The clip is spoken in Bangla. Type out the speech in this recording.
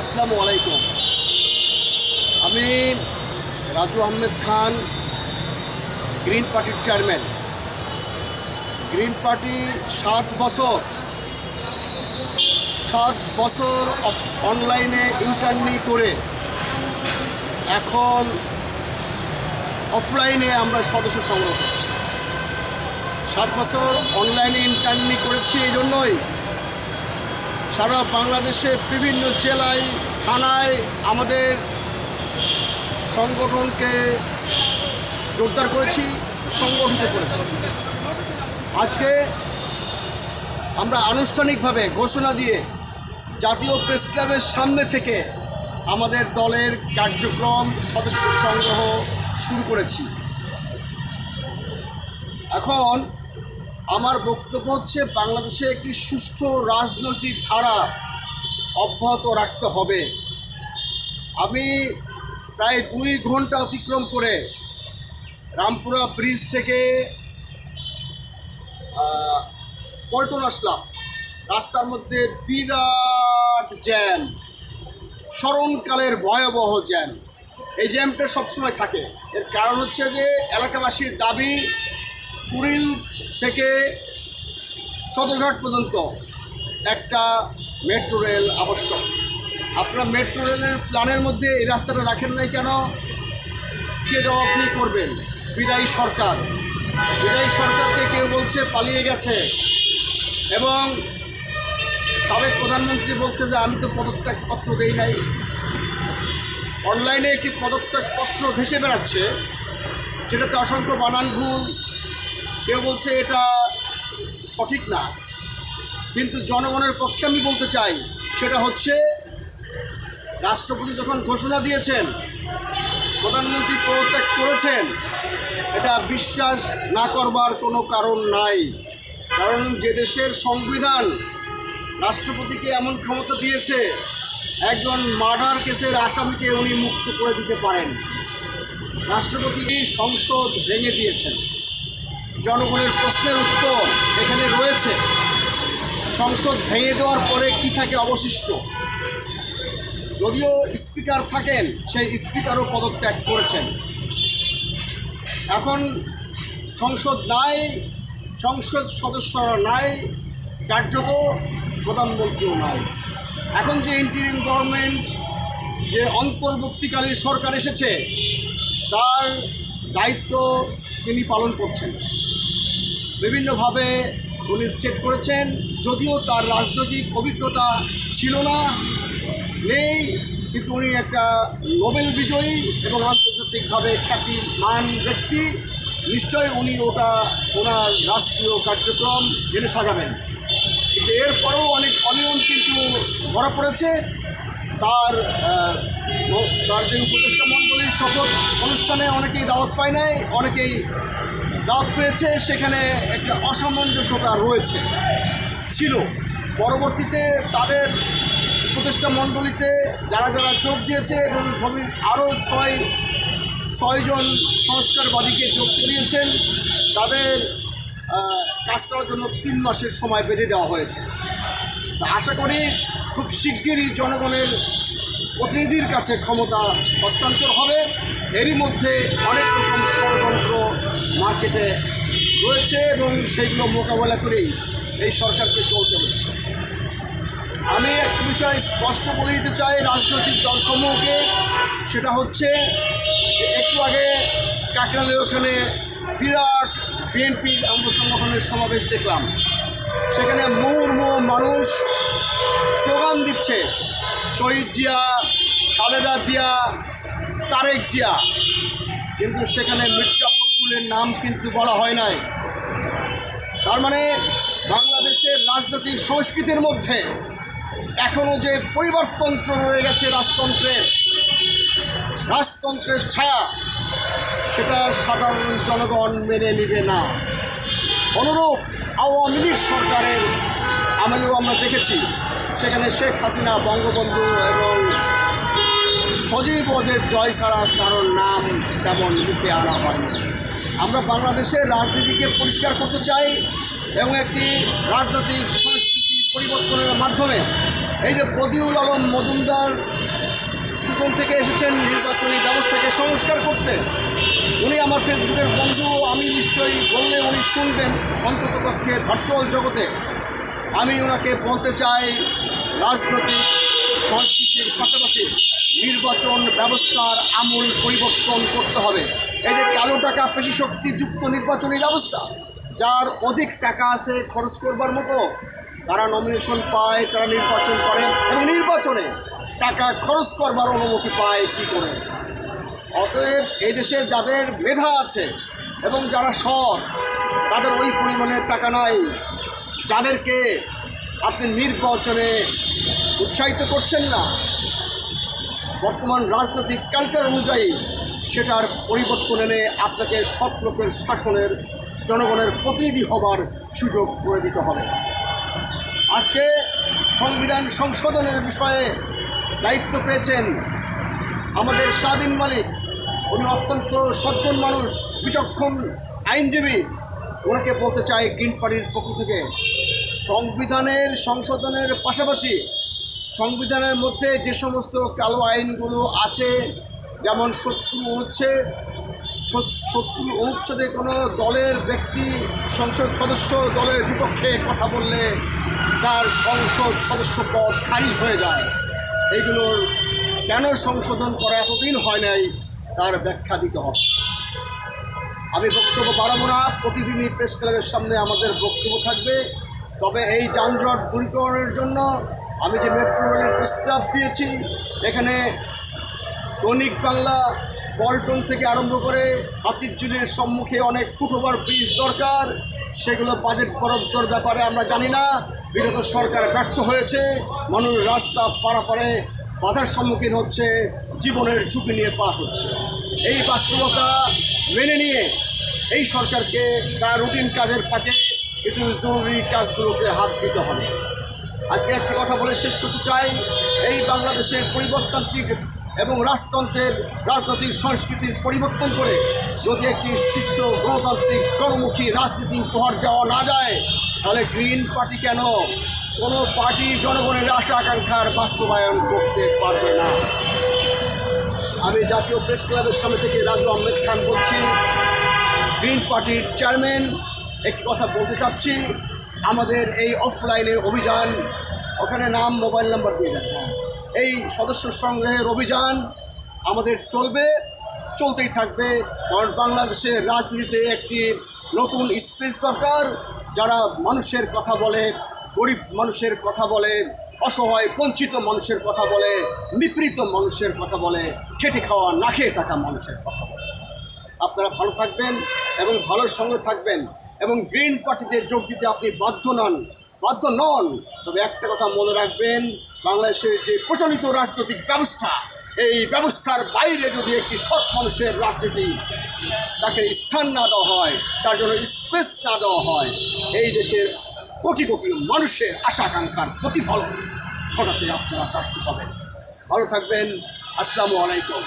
আসসালামু আলাইকুম। আমি রাজু আহমেদ খান, গ্রিন পার্টির চেয়ারম্যান। গ্রিন পার্টি সাত বছর সাত বছর অনলাইনে ইন্টারনি করে এখন অফলাইনে আমরা সদস্য সংগ্রহ করছি। সাত বছর অনলাইনে ইন্টারনি করেছি এই জন্যই সারা বাংলাদেশে বিভিন্ন জেলায়, থানায় আমাদের সংগঠনকে জোরদার করেছি, সংগঠিত করেছি। আজকে আমরা আনুষ্ঠানিকভাবে ঘোষণা দিয়ে জাতীয় প্রেস ক্লাবের সামনে থেকে আমাদের দলের কার্যক্রম, সদস্য সংগ্রহ শুরু করেছি। এখন আমার বক্তব্য হচ্ছে, বাংলাদেশে একটি সুষ্ঠু রাজনৈতিক ধারা অব্যাহত রাখতে হবে। আমি প্রায় দুই ঘণ্টা অতিক্রম করে রামপুরা ব্রিজ থেকে পল্টন আসলাম। রাস্তার মধ্যে বিরাট জ্যাম, স্মরণকালের ভয়াবহ জ্যাম। এই জ্যামটা সবসময় থাকে। এর কারণ হচ্ছে যে, এলাকাবাসীর দাবি কুড়িল থেকে সদরঘাট পর্যন্ত একটা মেট্রো রেল আবশ্যক। আপনারা মেট্রো রেলের প্ল্যানের মধ্যে এই রাস্তাটা রাখেন নাই কেন? কে জবাবদিহি করবেন? বিদায়ী সরকার। বিদায়ী সরকারকে কেউ বলছে পালিয়ে গেছে। এবং সাবেক প্রধানমন্ত্রী বলছে যে, আমি তো পদত্যাগ পত্র দেই নাই। অনলাইনে একটি পদত্যাগ পত্র ভেসে বেড়াচ্ছে, যেটাতে অসংখ্য বানান ভুল কেউ বলছে এটা সঠিক না। কিন্তু জনগণের পক্ষে আমি বলতে চাই, সেটা হচ্ছে রাষ্ট্রপতি যখন ঘোষণা দিয়েছেন, প্রধানমন্ত্রী পদত্যাগ করেছেন, এটা বিশ্বাস না করবার কোনো কারণ নাই। কারণ যে দেশের সংবিধান রাষ্ট্রপতিকে এমন ক্ষমতা দিয়েছে, একজন মার্ডার কেসের আসামিকে উনি মুক্ত করে দিতে পারেন। রাষ্ট্রপতি সংসদ ভেঙে দিয়েছেন। জনগণের প্রশ্নের উত্তর এখানে রয়েছে। সংসদ ভেঙে দেওয়ার পরে কি থাকে অবশিষ্ট? যদিও স্পিকার থাকেন, সেই স্পিকারও পদত্যাগ করেছেন। এখন সংসদ নাই, সংসদ সদস্যরা নাই, কার্যত প্রধানমন্ত্রীও নাই। এখন যে ইন্টারিম গভর্নমেন্ট যে অন্তর্বর্তীকালীন সরকার এসেছে, তার দায়িত্ব তিনি পালন করছেন। বিভিন্নভাবে উনি সেট করেছেন, যদিও তার রাজনৈতিক অভিজ্ঞতা ছিল না, নেই, কিন্তু উনি একটা নোবেল বিজয়ী এবং আন্তর্জাতিকভাবে খ্যাতিমান ব্যক্তি। নিশ্চয়ই উনি ওটা ওনার রাষ্ট্রীয় কার্যক্রম জেনে সাজাবেন। এরপরেও অনেক অনিয়ম কিন্তু ধরা পড়েছে। তার তার যে উপদেষ্টা মণ্ডলীর শপথ অনুষ্ঠানে অনেকেই দাওয়াত পায় নাই, অনেকেই দাওয়াত পেয়েছে। সেখানে একটা অসামঞ্জস্যতা রয়েছে, ছিল। পরবর্তীতে তাদের উপদেষ্টা মণ্ডলীতে যারা যারা যোগ দিয়েছে এবং আরও ছয় ছয়জন সংস্কারবাদীকে যোগ করিয়েছেন তাদের কাজ করার জন্য তিন মাসের সময় বেঁধে দেওয়া হয়েছে। আশা করি খুব শিগগিরই জনগণের প্রতিনিধির কাছে ক্ষমতা হস্তান্তর হবে। এরই মধ্যে অনেক রকম ষড়যন্ত্র মার্কেটে রয়েছে এবং সেইগুলো মোকাবেলা করেই এই সরকারকে চলতে হচ্ছে। আমি একটা বিষয় স্পষ্ট বলে দিতে চাই রাজনৈতিক দলসমূহকে। সেটা হচ্ছে যে একটু আগে কাকরালের ওখানে বিরাট বিএনপির অঙ্গ সংগঠনের সমাবেশ দেখলাম। সেখানে মুহুর্মুহ মানুষ স্লোগান দিচ্ছে শহীদ জিয়া, খালেদা জিয়া, তারেক জিয়া। কিন্তু সেখানে মির্জা ফখরুলের নাম কিন্তু বলা হয় নাই। তার মানে বাংলাদেশের রাজনৈতিক সংস্কৃতির মধ্যে এখনও যে পরিবর্তনত্র রয়ে গেছে রাজতন্ত্রের রাজতন্ত্রের ছায়া, সেটা সাধারণ জনগণ মেনে নেবে না। অনুরূপ আওয়ামী লীগ সরকারের আমলেও আমরা দেখেছি সেখানে শেখ হাসিনা, বঙ্গবন্ধু এবং সজীব ওজের জয় ছাড়া কারোর নাম তেমন মুখে আনা হয়নি। আমরা বাংলাদেশের রাজনীতিকে পরিষ্কার করতে চাই এবং একটি রাজনৈতিক সংস্কৃতি পরিবর্তনের মাধ্যমে এই যে বদিউল আলম মজুমদার সুতন থেকে এসেছেন নির্বাচনী ব্যবস্থাকে সংস্কার করতে, উনি আমার ফেসবুকের বন্ধু, আমি নিশ্চয়ই বললে উনি শুনবেন অন্ততপক্ষে ভার্চুয়াল জগতে। আমি ওনাকে বলতে চাই, রাজনৈতিক সংস্কৃতির পাশাপাশি নির্বাচন ব্যবস্থার আমূল পরিবর্তন করতে হবে। এই যে কালো টাকা পেশি শক্তিযুক্ত নির্বাচনী ব্যবস্থা, যার অধিক টাকা আছে খরচ করবার মতো, তারা নমিনেশন পায়, তারা নির্বাচন করে এবং নির্বাচনে টাকা খরচ করবার অনুমতি পায় কী করে? অতএব এই দেশে যাদের মেধা আছে এবং যারা সৎ, তাদের ওই পরিমাণের টাকা নাই। যাদেরকে আপনি নির্বাচনে উৎসাহিত করছেন না, বর্তমান রাজনৈতিক কালচার অনুযায়ী সেটার পরিবর্তন এনে আপনাকে সৎ লোকের শাসনের, জনগণের প্রতিনিধি হবার সুযোগ করে দিতে হবে। আজকে সংবিধান সংশোধনের বিষয়ে দায়িত্ব পেয়েছেন আমাদের স্বাধীন মালিক, উনি অত্যন্ত সজ্জন মানুষ, বিচক্ষণ আইনজীবী ওনাকে বলতে চাই গ্রিন পার্টির পক্ষ থেকে, সংবিধানের সংশোধনের পাশাপাশি সংবিধানের মধ্যে যে সমস্ত কালো আইনগুলো আছে, যেমন শত্রু অনুচ্ছেদ শত্রু অনুচ্ছেদে কোনো দলের ব্যক্তি সংসদ সদস্য দলের বিপক্ষে কথা বললে তার সংসদ সদস্য পদ খারিজ হয়ে যায়। এইগুলোর কেন সংশোধন করা এতদিন হয় নাই, তার ব্যাখ্যা দিতে হবে। আমি বক্তব্য বাড়াবো না। প্রতিদিনই প্রেস ক্লাবের সামনে আমাদের বক্তব্য থাকবে। তবে এই যানজট দূরীকরণের জন্য আমি যে মেট্রো রেলের প্রস্তাব দিয়েছি, এখানে দৈনিক বাংলা, পল্টন থেকে আরম্ভ করে হাতিরঝুলির সম্মুখে অনেক ফুটওভার ব্রিজ দরকার। সেগুলো বাজেট বরাদ্দর ব্যাপারে আমরা জানি না। বিগত সরকার ব্যর্থ হয়েছে। মানুষ রাস্তা পারাপারে বাধার সম্মুখীন হচ্ছে। জীবনের ঝুঁকি নিয়ে পার হচ্ছে। এই বাস্তবতা মেনে নিয়ে এই সরকারকে তার রুটিন কাজের ফাঁকে কিছু জরুরি কাজগুলোকে হাত দিতে হবে। আজকে একটি কথা বলে শেষ করতে চাই। এই বাংলাদেশের পরিবর্তনটিক এবং রাজতন্ত্রের রাজনৈতিক সংস্কৃতির পরিবর্তন করে যদি একটি সুষ্ঠু গণতান্ত্রিক গণমুখী রাজনীতি উপহার দেওয়া না যায়, তাহলে গ্রিন পার্টি কেন? কোনো পার্টি জনগণের আশা আকাঙ্ক্ষার বাস্তবায়ন করতে পারবে না। আমি জাতীয় প্রেস ক্লাবের সামনে থেকে রাজু আহমেদ খান বলছি গ্রিন পার্টির চেয়ারম্যান একটি কথা বলতে চাচ্ছি। আমাদের এই অফলাইনের অভিযান, ওখানে নাম মোবাইল নাম্বার দিয়ে দেন। এই সদস্য সংগ্রহের অভিযান আমাদের চলবে, চলতেই থাকবে। কারণ বাংলাদেশের রাজনীতিতে একটি নতুন স্পেস দরকার। যারা মানুষের কথা বলে, গরিব মানুষের কথা বলে, অসহায়, বঞ্চিত মানুষের কথা বলে, নিপীড়িত মানুষের কথা বলে, খেটে খাওয়া, না খেয়ে থাকা মানুষের কথা আপনারা ভালো থাকবেন এবং ভালোর সঙ্গে থাকবেন এবং গ্রিন পার্টিতে যোগ দিতে আপনি বাধ্য নন বাধ্য নন। তবে একটা কথা মনে রাখবেন, বাংলাদেশের যে প্রচলিত রাজনৈতিক ব্যবস্থা, এই ব্যবস্থার বাইরে যদি একটি সৎ মানুষের রাজনীতি তাকে স্থান না দেওয়া হয়, তার জন্য স্পেস না দেওয়া হয়, এই দেশের কোটি কোটি মানুষের আশা আকাঙ্ক্ষার প্রতিফলন ঘটাতে আপনারা প্রাপ্ত হবেন। ভালো থাকবেন, আসসালামু আলাইকুম।